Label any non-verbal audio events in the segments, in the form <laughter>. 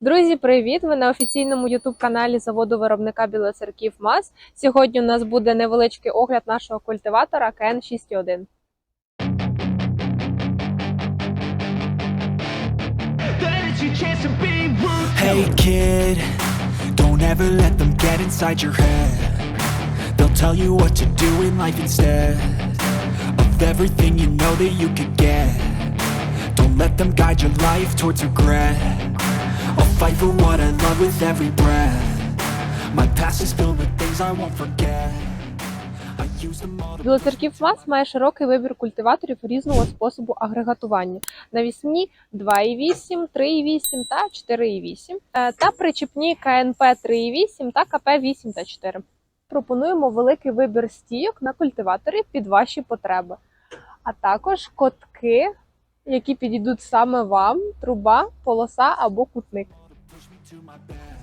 Друзі, привіт! Ви на офіційному ютуб-каналі заводу виробника білоцерків МАЗ. Сьогодні у нас буде невеличкий огляд нашого культиватора КН 6.1. Then it's your chance to be rude. Hey kid, don't ever let them get inside your head. They'll tell you what to do in life instead of everything you know that you could get. Don't let them guide your life towards regret. I'll fight for what I love with every breath. My past is filled with things I won't forget. Білоцерків МАЗ має широкий вибір культиваторів різного способу агрегатування. Навісні 2,8, 3,8 та 4,8 е, та причіпні КНП 3,8 та КП 8 та 4. Пропонуємо великий вибір стійок на культиваторі під ваші потреби, а також котки, які підійдуть саме вам, труба, полоса або кутник.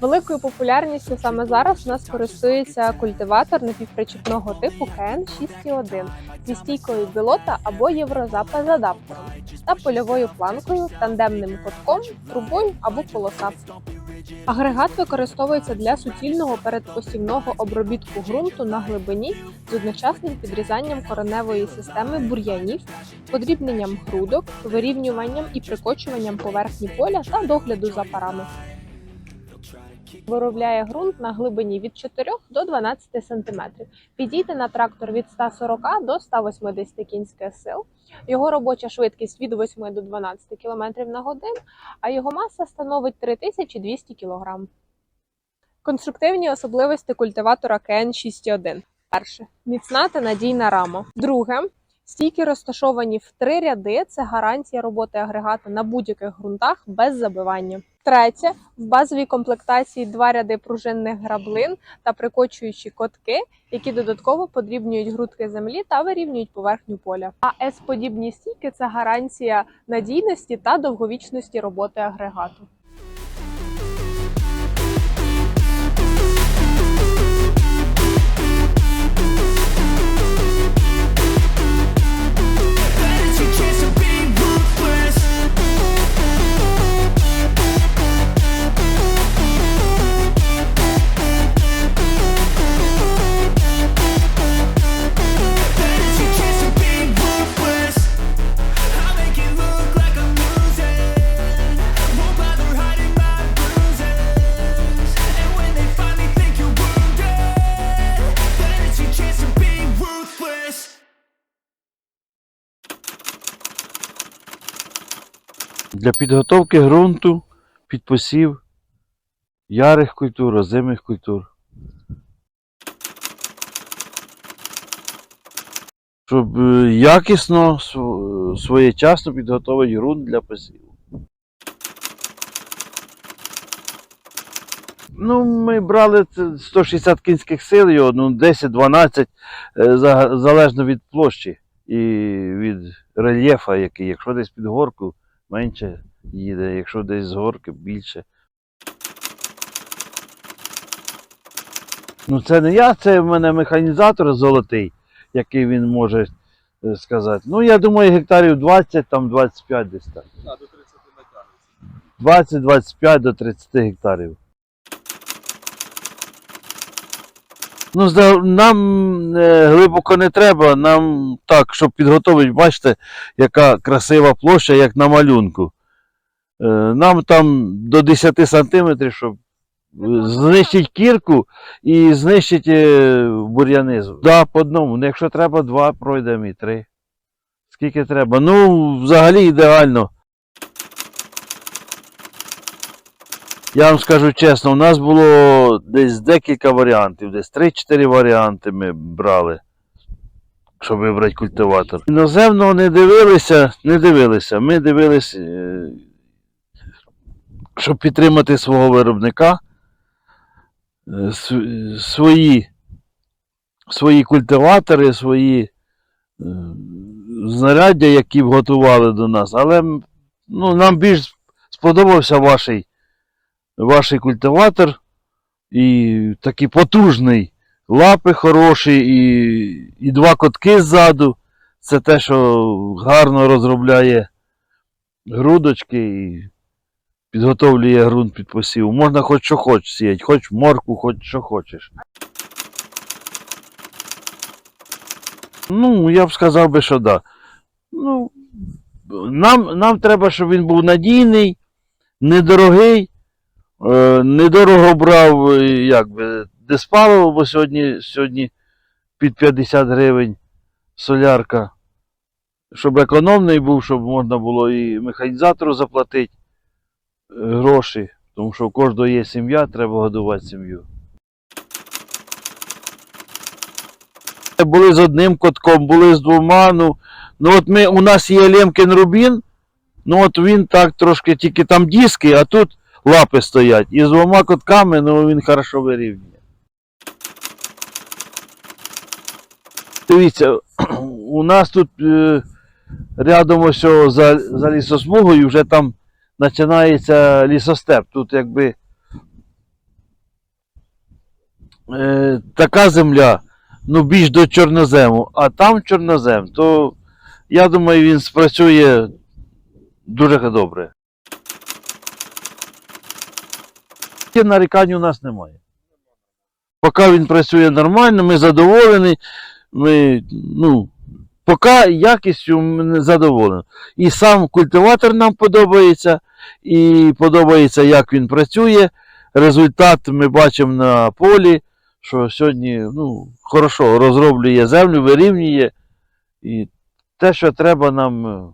Великою популярністю саме зараз у нас користується культиватор напівпричіпного типу КН 6.1 зі стійкою білота або єврозапа з адаптером та польовою планкою, тандемним котком, трубою або полоса. Агрегат використовується для суцільного передпосівного обробітку ґрунту на глибині з одночасним підрізанням кореневої системи бур'янів, подрібненням грудок, вирівнюванням і прикочуванням поверхні поля та догляду за парами. Виробляє ґрунт на глибині від 4 до 12 см. Підійде на трактор від 140 до 180 кінських сил. Його робоча швидкість від 8 до 12 км на годину, а його маса становить 3200 кг. Конструктивні особливості культиватора КН 6.1. Перше міцна та надійна рама. Друге стійки розташовані в три ряди. Це гарантія роботи агрегата на будь-яких ґрунтах без забивання. Третє в базовій комплектації два ряди пружинних граблин та прикочуючі котки, які додатково подрібнюють грудки землі та вирівнюють поверхню поля. А С-подібні стійки це гарантія надійності та довговічності роботи агрегату. Для підготовки ґрунту під посів ярих культур, озимих культур. Щоб е, якісно, своєчасно підготувати ґрунт для посіву. Ну, ми брали 160 кінських сил, його, ну, 10-12, е, залежно від площі і від рельєфа, який, якщо десь під горку, менше їде, якщо десь з горки більше. Ну це не я, це в мене механізатор золотий, який він може е, сказати. Ну, я думаю, гектарів 20, там 25 десь так. А, до 30 метрів. 20-25 до 30 гектарів. Ну, нам е, глибоко не треба, нам так, щоб підготувати, бачите, яка красива площа, як на малюнку. Е, нам там до 10 сантиметрів, щоб е, знищити кірку і знищити бур'яни. Да, по одному. Ну, якщо треба, два пройдемо і три. Скільки треба. Ну, взагалі ідеально. Я вам скажу чесно, у нас було десь декілька варіантів, десь 3-4 варіанти ми брали, щоб вибрати культиватор. Іноземного не дивилися, не дивилися. Ми дивилися, е, щоб підтримати свого виробника, е, свої, свої культиватори, свої е, знаряддя, які готували до нас. Але ну, нам більш сподобався ваший ваш культиватор і такий потужний. Лапи хороші і, і два котки ззаду. Це те, що гарно розробляє грудочки і підготовлює ґрунт під посів. Можна хоч що хочеш сіяти, хоч морку, хоч що хочеш. Ну, я б сказав би, що да. Ну, нам, нам треба, щоб він був надійний, недорогий, недорого брав, е, як би, диспаливо, бо сьогодні, сьогодні під 50 гривень солярка. Щоб економний був, щоб можна було і механізатору заплатити е, гроші, тому що у кожного є сім'я, треба годувати сім'ю. Були з одним котком, були з двома. Ну, ну от ми, у нас є Лемкін Рубін, ну от він так трошки тільки там диски, а тут лапи стоять. І з двома котками ну, він хорошо вирівнює. Дивіться, <clears throat> у нас тут е, рядом ось за, за лісосмугою вже там починається лісостеп. Тут якби е, така земля, ну більш до чорнозему, а там чорнозем, то я думаю, він спрацює дуже добре. Є нарікань у нас немає. Поки він працює нормально, ми задоволені. Ми, ну, поки якістю ми задоволені. І сам культиватор нам подобається, і подобається, як він працює. Результат ми бачимо на полі, що сьогодні ну, хорошо розроблює землю, вирівнює. І те, що треба нам